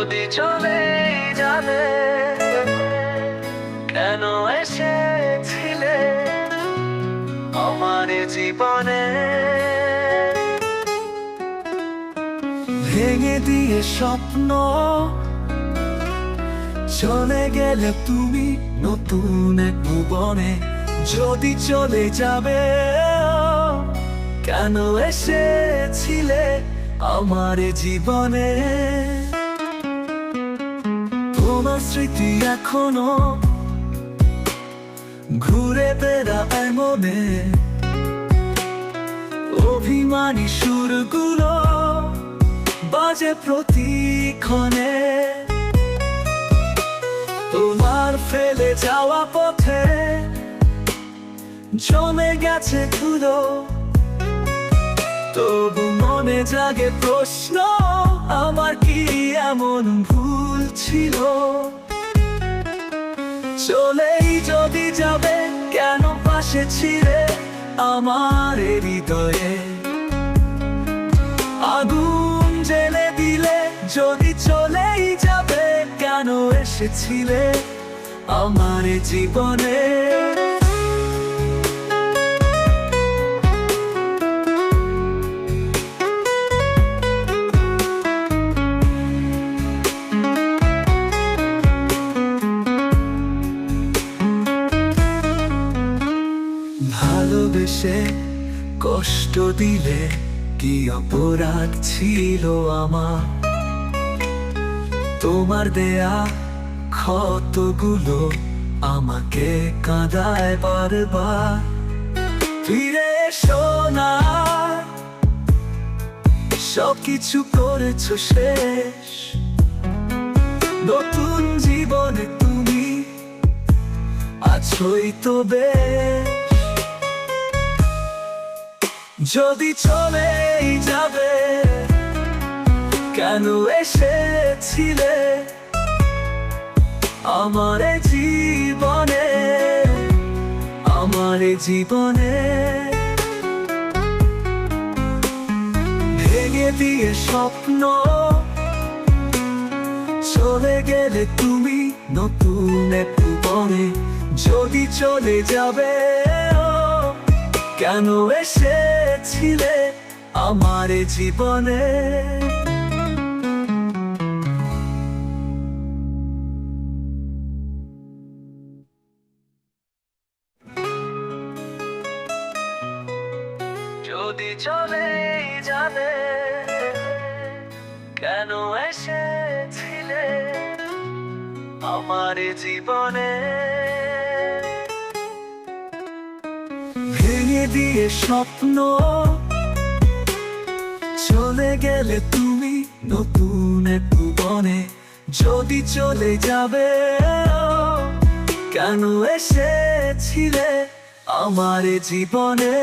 যদি চলে যাবে, কেন এসেছিলে আমার জীবনে? ভেঙে দিয়ে স্বপ্ন চলে গেলে তুমি নতুন এক ভুবনে। যদি চলে যাবে, কেন এসেছিলে আমার জীবনে? তোমার স্মৃতি এখনও ঘুরে বেড়ায় মনে। অভিমানী সুরগুলো বাজে প্রতিক্ষণে। তোমার ফেলে যাওয়া পথে জমে গেছে ধুলো। তবু মনে জাগে প্রশ্ন, আমার কি এমন ভুল? ছিল। চলেই যদি যাবে, কেন পাশে ছিলে আমার হৃদয়ে? আগুন জেলে দিলে যদি চলেই যাবে, কেন এসেছিলে আমার জীবনে? ভালোবেসে কষ্ট দিলে কি অপরাধ ছিল আমার? তোমার দেয়া ক্ষতগুলো আমাকে কাঁদায় বারবার। ফিরে এসো না। সব কিছু করেছ শেষ। নতুন জীবনে তুমি আছোই তো বেশ যদি চলে যাবে, কেন এসেছিলে আমার জীবনে? আমার জীবনে? ভেঙে দিয়ে স্বপ্ন চলে গেলে তুমি নতুন এক ভুবনে যদি চলে যাবে কেন কেন এসেছিলে আমার জীবনে। যদি চলে যাবে কেন এসেছিলে আমার জীবনে? ভেঙে দিয়ে স্বপ্ন। চলে গেলে তুমি নতুন এক যদি চলে যাবে, কেন এসেছিলে আমার জীবনে?